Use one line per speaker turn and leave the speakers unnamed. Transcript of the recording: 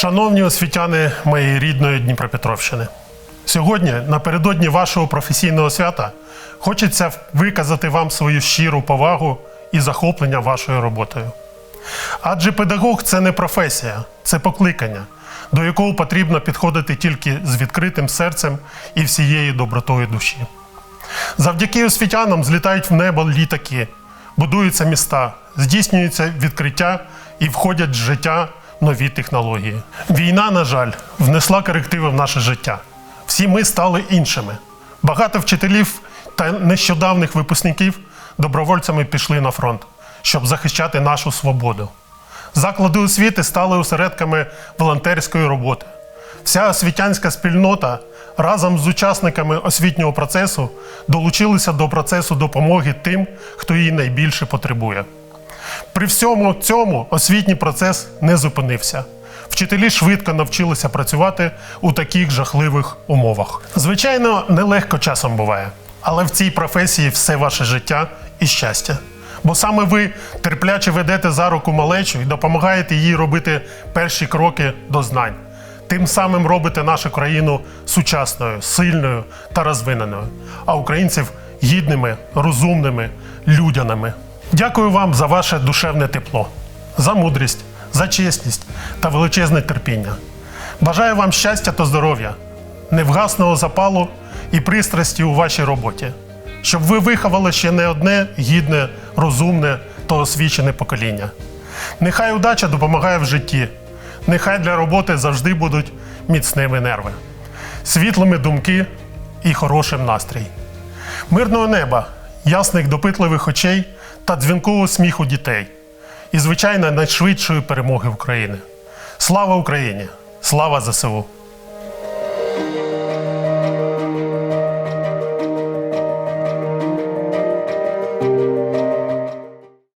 Шановні освітяни моєї рідної Дніпропетровщини, сьогодні, напередодні вашого професійного свята, хочеться виказати вам свою щиру повагу і захоплення вашою роботою. Адже педагог це не професія, це покликання, до якого потрібно підходити тільки з відкритим серцем і всією добротою душі. Завдяки освітянам злітають в небо літаки, будуються міста, здійснюються відкриття і входять в життя нові технології. Війна, на жаль, внесла корективи в наше життя. Всі ми стали іншими. Багато вчителів та нещодавних випускників добровольцями пішли на фронт, щоб захищати нашу свободу. Заклади освіти стали осередками волонтерської роботи. Вся освітянська спільнота разом з учасниками освітнього процесу долучилися до процесу допомоги тим, хто її найбільше потребує. При всьому цьому освітній процес не зупинився. Вчителі швидко навчилися працювати у таких жахливих умовах. Звичайно, нелегко часом буває, але в цій професії все ваше життя і щастя. Бо саме ви терпляче ведете за руку малечу і допомагаєте їй робити перші кроки до знань. Тим самим робите нашу країну сучасною, сильною та розвиненою, а українців гідними, розумними, людяними. Дякую вам за ваше душевне тепло, за мудрість, за чесність та величезне терпіння. Бажаю вам щастя та здоров'я, невгасного запалу і пристрасті у вашій роботі, щоб ви виховали ще не одне гідне, розумне та освічене покоління. Нехай удача допомагає в житті, нехай для роботи завжди будуть міцними нерви, світлими думки і хорошим настрій. Мирного неба, ясних допитливих очей та дзвінкового сміху дітей. І, звичайно, найшвидшої перемоги України. Слава Україні! Слава ЗСУ!